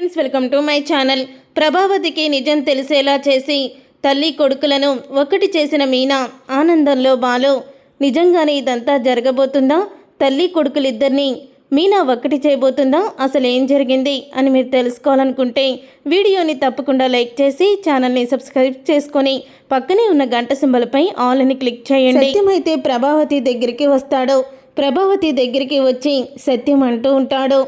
Friends welcome to my channel. ప్రభావతికి నిజం తెలిసేలా చేసి తల్లి కొడుకులను ఒకటి చేసిన మీనా ఆనందంలో బాలు. నిజంగానే ఇదంతా జరగబోతుందా? తల్లి కొడుకులిద్దరినీ మీనా ఒకటి చేయబోతుందా? అసలు ఏం జరిగింది అని మీరు తెలుసుకోవాలనుకుంటే వీడియోని తప్పకుండా లైక్ చేసి ఛానల్ని సబ్స్క్రైబ్ చేసుకొని పక్కనే ఉన్న గంట సింబలపై ఆల్ అని క్లిక్ చేయండి. సత్యమైతే ప్రభావతి దగ్గరికి వస్తాడు. ప్రభావతి దగ్గరికి వచ్చి సత్యం అంటూ ఉంటాడు.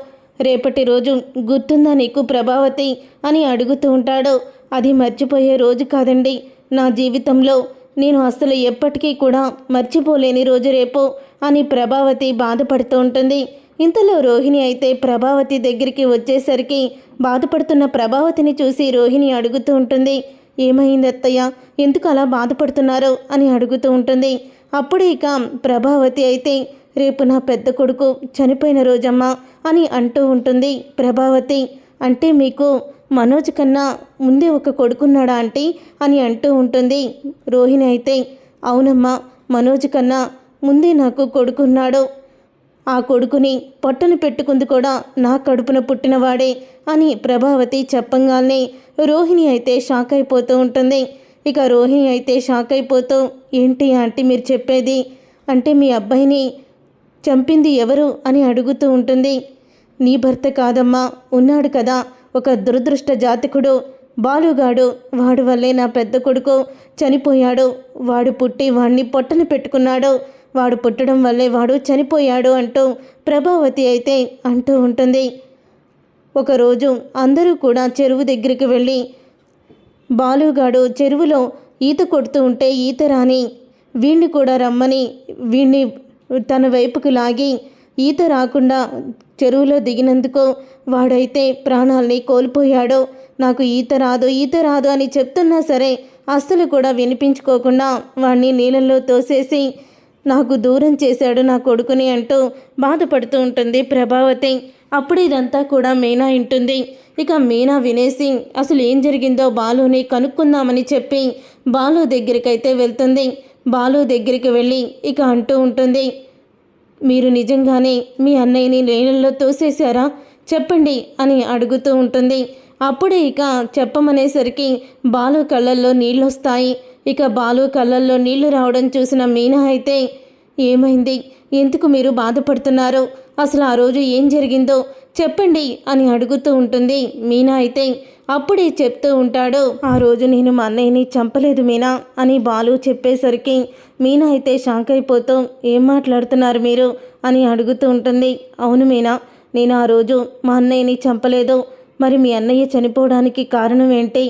రేపటి రోజు గుర్తుందా నీకు ప్రభావతి? అని అడుగుతూ ఉంటాడు. అది మర్చిపోయే రోజు కాదండి. నా జీవితంలో నేను అసలు ఎప్పటికీ కూడా మర్చిపోలేని రోజు రేపు అని ప్రభావతి బాధపడుతూ ఉంటుంది. ఇంతలో రోహిణి అయితే ప్రభావతి దగ్గరికి వచ్చేసరికి బాధపడుతున్న ప్రభావతిని చూసి రోహిణి అడుగుతూ ఉంటుంది. ఏమైంది అత్తయ్య? ఎందుకు అలా బాధపడుతున్నారు? అని అడుగుతూ ఉంటుంది. అప్పుడే ఇక ప్రభావతి అయితే రేపు నా పెద్ద కొడుకు చనిపోయిన రోజమ్మా అని అంటూ ఉంటుంది ప్రభావతి. అంటే మీకు మనోజ్ కన్నా ముందే ఒక కొడుకున్నాడా ఆంటీ? అని అంటూ ఉంటుంది రోహిణి అయితే. అవునమ్మా మనోజ్ కన్నా ముందే నాకు కొడుకున్నాడు. ఆ కొడుకుని పొట్టను పెట్టుకుంది కూడా నా కడుపున పుట్టినవాడే అని ప్రభావతి చెప్పంగానే రోహిణి అయితే షాక్ అయిపోతూ ఉంటుంది. ఇక రోహిణి అయితే షాక్ అయిపోతూ ఏంటి ఆంటీ మీరు చెప్పేది? అంటే మీ అబ్బాయిని చంపింది ఎవరు అని అడుగుతూ ఉంటుంది. నీ భర్త కాదమ్మా ఉన్నాడు కదా. ఒక దురదృష్ట జాతకుడు బాలుగాడు. వాడు వల్లే నా పెద్ద కొడుకు చనిపోయాడు. వాడు పుట్టి వాణ్ణి పొట్టన పెట్టుకున్నాడు. వాడు పుట్టడం వల్లే వాడు చనిపోయాడు అంటూ ప్రభావతి అయితే అంటూ ఉంటుంది. ఒకరోజు అందరూ కూడా చెరువు దగ్గరికి వెళ్ళి బాలుగాడు చెరువులో ఈత కొడుతూ ఉంటే ఈత రాని వీణ్ణి కూడా రమ్మని వీణ్ణి తన వైపుకు లాగి ఈత రాకుండా చెరువులో దిగినందుకు వాడైతే ప్రాణాల్ని కోల్పోయాడో. నాకు ఈత రాదు ఈత రాదు అని చెప్తున్నా సరే అస్సలు కూడా వినిపించుకోకుండా వాణ్ణి నీళ్ళల్లో తోసేసి నాకు దూరం చేశాడు నా కొడుకుని అంటూ బాధపడుతూ ఉంటుంది ప్రభావతి. అప్పుడు ఇదంతా కూడా మీనా ఇంటుంది ఇక మీనా వినేసి అసలు ఏం జరిగిందో బాలుని కనుక్కుందామని చెప్పి బాలు దగ్గరికైతే వెళ్తుంది. బాలు దగ్గరికి వెళ్ళి ఇక అంటూ ఉంటుంది మీరు నిజంగానే మీ అన్నయ్యని నీళ్ళల్లో తోసేశారా? చెప్పండి అని అడుగుతూ ఉంటుంది. అప్పుడే ఇక చెప్పమనేసరికి బాలు కళ్ళల్లో నీళ్ళు వస్తాయి ఇక బాలు కళ్ళల్లో నీళ్ళు రావడం చూసిన మీనా అయితే ఏమైంది? ఎందుకు మీరు బాధపడుతున్నారు? అసలు ఆ రోజు ఏం జరిగిందో చెప్పండి అని అడుగుతూ ఉంటుంది మీనా అయితే. అప్పుడే చెప్తూ ఉంటాడు ఆ రోజు నేను మా అన్నయ్యని చంపలేదు మీనా అని బాలు చెప్పేసరికి మీనా అయితే షాక్ అయిపోతూ ఏం మాట్లాడుతున్నారు మీరు? అని అడుగుతూ ఉంటుంది. అవును మీనా నేను ఆ రోజు మా అన్నయ్యని చంపలేదు. మరి మీ అన్నయ్య చనిపోవడానికి కారణం ఏంటి?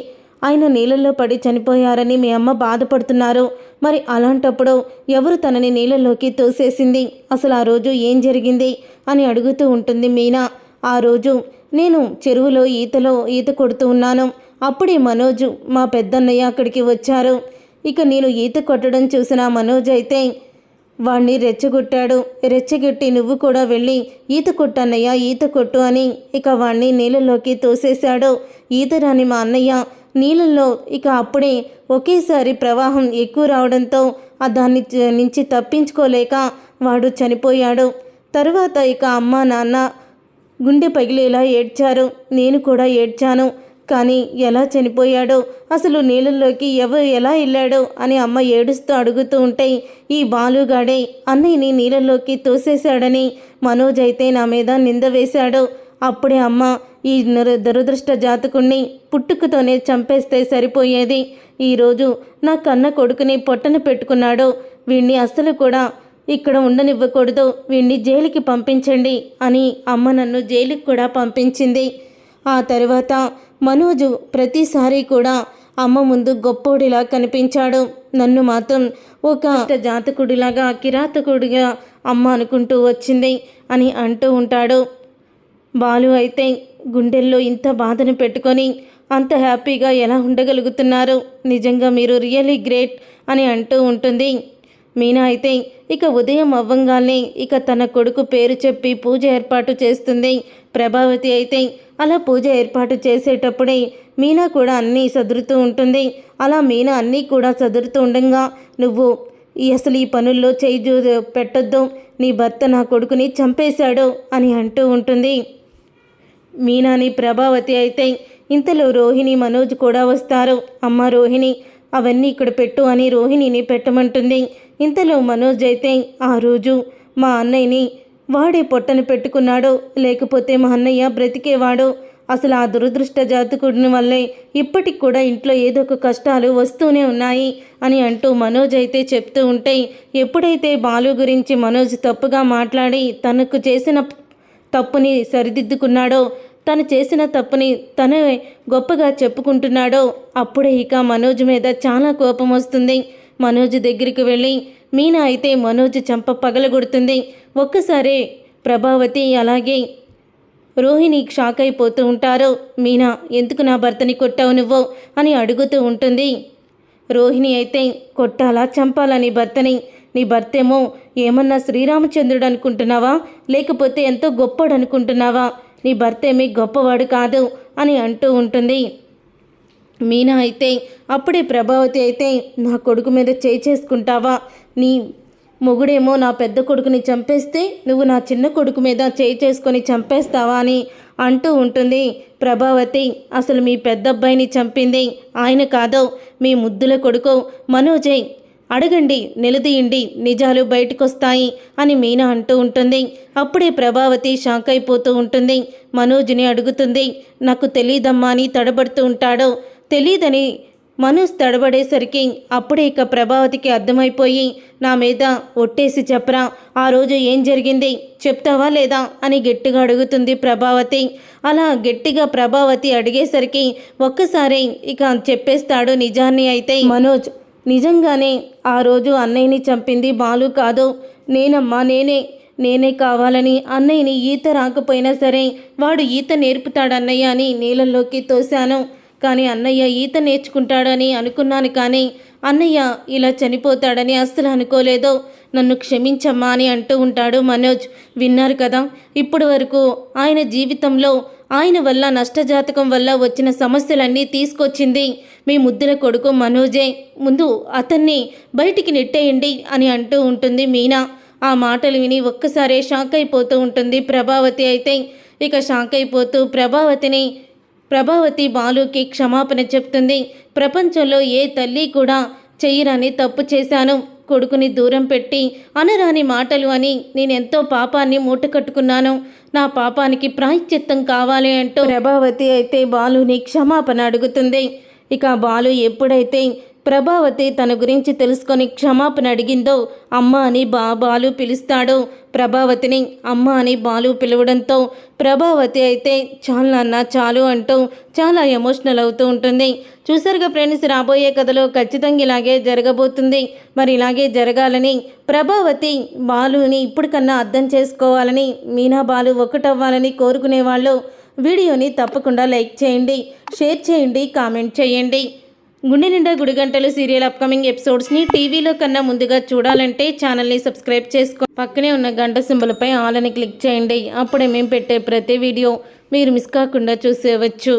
ఆయన నీళ్ళల్లో పడి చనిపోయారని మీ అమ్మ బాధపడుతున్నారు. మరి అలాంటప్పుడు ఎవరు తనని నీళ్ళల్లోకి తోసేసింది? అసలు ఆ రోజు ఏం జరిగింది? అని అడుగుతూ ఉంటుంది మీనా. ఆ రోజు నేను చెరువులో ఈతలో ఈత కొడుతూ ఉన్నాను. అప్పుడే మనోజు మా పెద్దన్నయ్య అక్కడికి వచ్చారు. ఇక నేను ఈత కొట్టడం చూసిన మనోజ్ అయితే వాణ్ణి రెచ్చగొట్టాడు. రెచ్చగొట్టి నువ్వు కూడా వెళ్ళి ఈత కొట్టన్నయ్య ఈత కొట్టు అని ఇక వాణ్ణి నీళ్ళలోకి తోసేశాడు. ఈత రాని మా అన్నయ్య నీళ్ళల్లో ఇక అప్పుడే ఒకేసారి ప్రవాహం ఎక్కువ రావడంతో ఆ దాన్ని నుంచి తప్పించుకోలేక వాడు చనిపోయాడు. తరువాత ఇక అమ్మ నాన్న గుండె పగిలేలా ఏడ్చారు. నేను కూడా ఏడ్చాను. కానీ ఎలా చనిపోయాడో అసలు నీళ్ళల్లోకి ఎవరు ఎలా వెళ్ళాడో అని అమ్మ ఏడుస్తూ అడుగుతూ ఉంటే ఈ బాలుగాడే అన్నయ్యని నీళ్ళల్లోకి తోసేశాడని మనోజ్ అయితే నా మీద నింద వేశాడు. అప్పుడే అమ్మ ఈ దురదృష్ట జాతకుణ్ణి పుట్టుకతోనే చంపేస్తే సరిపోయేది. ఈరోజు నా కన్న కొడుకుని పొట్టన పెట్టుకున్నాడు. వీణ్ణి అస్సలు కూడా ఇక్కడ ఉండనివ్వకూడదు. వీణ్ణి జైలుకి పంపించండి అని అమ్మ నన్ను జైలుకి కూడా పంపించింది. ఆ తర్వాత మనోజు ప్రతిసారి కూడా అమ్మ ముందు గొప్పోడిలా కనిపించాడు. నన్ను మాత్రం ఒక జాతకుడిలాగా కిరాతకుడిగా అమ్మ అనుకుంటూ వచ్చింది అని అంటూ ఉంటాడు. బాలు అయితే గుండెల్లో ఇంత బాధను పెట్టుకొని అంత హ్యాపీగా ఎలా ఉండగలుగుతున్నారు? నిజంగా మీరు రియలీ గ్రేట్ అని అంటూ ఉంటుంది. మీనా అయితే ఇక ఉదయం అవ్వంగానే ఇక తన కొడుకు పేరు చెప్పి పూజ ఏర్పాటు చేస్తుంది. ప్రభావతి అయితే అలా పూజ ఏర్పాటు చేసేటప్పుడే మీనా కూడా అన్నీ సదురుతూ ఉంటుంది. అలా మీనా అన్నీ కూడా సదురుతూ ఉండగా నువ్వు ఈ అసలు ఈ పనుల్లో చేయి పెట్టొద్దు. నీ భర్త నా కొడుకుని చంపేశాడు అని అంటూ ఉంటుంది. మీనాని ప్రభావతి అయితే ఇంతలో రోహిణి మనోజ్ కూడా వస్తారు. అమ్మ రోహిణి అవన్నీ ఇక్కడ పెట్టు అని రోహిణిని పెట్టమంటుంది. ఇంతలో మనోజ్ అయితే ఆ రోజు మా అన్నయ్యని వాడే పొట్టను పెట్టుకున్నాడో లేకపోతే మా అన్నయ్య బ్రతికేవాడో? అసలు ఆ దురదృష్ట జాతకుడిని వల్లే ఇప్పటికి కూడా ఇంట్లో ఏదో ఒక కష్టాలు వస్తూనే ఉన్నాయి అని అంటూ మనోజ్ అయితే చెప్తూ ఉంటే ఎప్పుడైతే బాలు గురించి మనోజ్ తప్పుగా మాట్లాడి తనకు చేసిన తప్పుని సరిదిద్దుకున్నాడో తను చేసిన తప్పుని తనే గొప్పగా చెప్పుకుంటున్నాడో అప్పుడే ఇక మనోజ్ మీద చాలా కోపం వస్తుంది. మనోజ్ దగ్గరికి వెళ్ళి మీనా అయితే మనోజ్ చంప పగలగొడుతుంది. ఒక్కసారే ప్రభావతి అలాగే రోహిణి షాక్ అయిపోతూ ఉంటారు. మీనా ఎందుకు నా భర్తని కొట్టావు నువ్వు? అని అడుగుతూ ఉంటుంది. రోహిణి అయితే కొట్టాలా చంపాలని భర్తని? నీ భర్తేమో ఏమన్నా శ్రీరామచంద్రుడు అనుకుంటున్నావా? లేకపోతే ఎంతో గొప్పడు అనుకుంటున్నావా? నీ భర్త ఏమీ గొప్పవాడు కాదు అని అంటూ ఉంటుంది. మీనా అయితే అప్పుడే ప్రభావతి అయితే నా కొడుకు మీద చేయి చేసుకుంటావా? నీ మొగుడేమో నా పెద్ద కొడుకుని చంపేస్తే నువ్వు నా చిన్న కొడుకు మీద చేయి చేసుకొని చంపేస్తావా అని అంటూ ఉంటుంది ప్రభావతి. అసలు మీ పెద్ద అబ్బాయిని చంపింది ఆయన కాదో మీ ముద్దుల కొడుకు. మనోజే అడగండి నిలదీయండి నిజాలు బయటకొస్తాయి అని మీనా అంటూ ఉంటుంది. అప్పుడే ప్రభావతి షాక్ అయిపోతూ ఉంటుంది. మనోజ్ని అడుగుతుంది నాకు తెలీదమ్మా అని తడబడుతూ ఉంటాడు. తెలీదని మనోజ్ తడబడేసరికి అప్పుడే ఇక ప్రభావతికి అర్థమైపోయి నా మీద ఒట్టేసి చెప్పరా ఆ రోజు ఏం జరిగింది చెప్తావా లేదా అని గట్టిగా అడుగుతుంది ప్రభావతి. అలా గట్టిగా ప్రభావతి అడిగేసరికి ఒక్కసారి ఇక చెప్పేస్తాడు నిజాన్ని అయితే. మనోజ్ నిజంగానే ఆ రోజు అన్నయ్యని చంపింది బాలు కాదు. నేనమ్మా నేనే నేనే కావాలని అన్నయ్యని ఈత రాకపోయినా సరే వాడు ఈత నేర్పుతాడన్నయ్య అని నీళ్ళల్లోకి తోశాను. కానీ అన్నయ్య ఈత నేర్చుకుంటాడని అనుకున్నాను కానీ అన్నయ్య ఇలా చనిపోతాడని అస్సలు అనుకోలేదు. నన్ను క్షమించమ్మా అని అంటూ ఉంటాడు మనోజ్. విన్నారు కదా ఇప్పటి వరకు ఆయన జీవితంలో ఆయన వల్ల నష్టజాతకం వల్ల వచ్చిన సమస్యలన్నీ తీసుకొచ్చింది మీ ముద్దుల కొడుకు మనోజే. ముందు అతన్ని బయటికి నెట్టేయండి అని అంటూ ఉంటుంది మీనా. ఆ మాటలు విని ఒక్కసారే షాక్ అయిపోతూ ఉంటుంది ప్రభావతి అయితే. ఇక షాక్ అయిపోతూ ప్రభావతిని ప్రభావతి బాలుకి క్షమాపణ చెప్తుంది. ప్రపంచంలో ఏ తల్లి కూడా చెయ్యరాని తప్పు చేశాను. కొడుకుని దూరం పెట్టి అనరాని మాటలు అని నేనెంతో పాపాన్ని మూటకట్టుకున్నాను నా పాపానికి ప్రాయశ్చిత్తం కావాలి అంటూ ప్రభావతి అయితే బాలుని క్షమాపణ అడుగుతుంది. ఇక బాలు ఎప్పుడైతే ప్రభావతి తన గురించి తెలుసుకొని క్షమాపణ అడిగిందో అమ్మ అని బా బాలు పిలుస్తాడు. ప్రభావతిని అమ్మ అని బాలు పిలవడంతో ప్రభావతి అయితే చాలు అన్న చాలు అంటూ చాలా ఎమోషనల్ అవుతూ ఉంటుంది. చూసారుగా ఫ్రెండ్స్ రాబోయే కథలో ఖచ్చితంగా ఇలాగే జరగబోతుంది. మరి ఇలాగే జరగాలని ప్రభావతి బాలుని ఇప్పటికన్నా అర్థం చేసుకోవాలని మీనా బాలు ఒకటవ్వాలని కోరుకునే వాళ్ళు వీడియోని తప్పకుండా లైక్ చేయండి షేర్ చేయండి కామెంట్ చేయండి. గుండె నిండా గుడిగంటలు సీరియల్ అప్కమింగ్ ఎపిసోడ్స్ని టీవీలో కన్నా ముందుగా చూడాలంటే ఛానల్ని సబ్స్క్రైబ్ చేసుకో. పక్కనే ఉన్న గంట సింబల్పై ఆల్ అని క్లిక్ చేయండి. అప్పుడే మేము పెట్టే ప్రతి వీడియో మీరు మిస్ కాకుండా చూసేవచ్చు.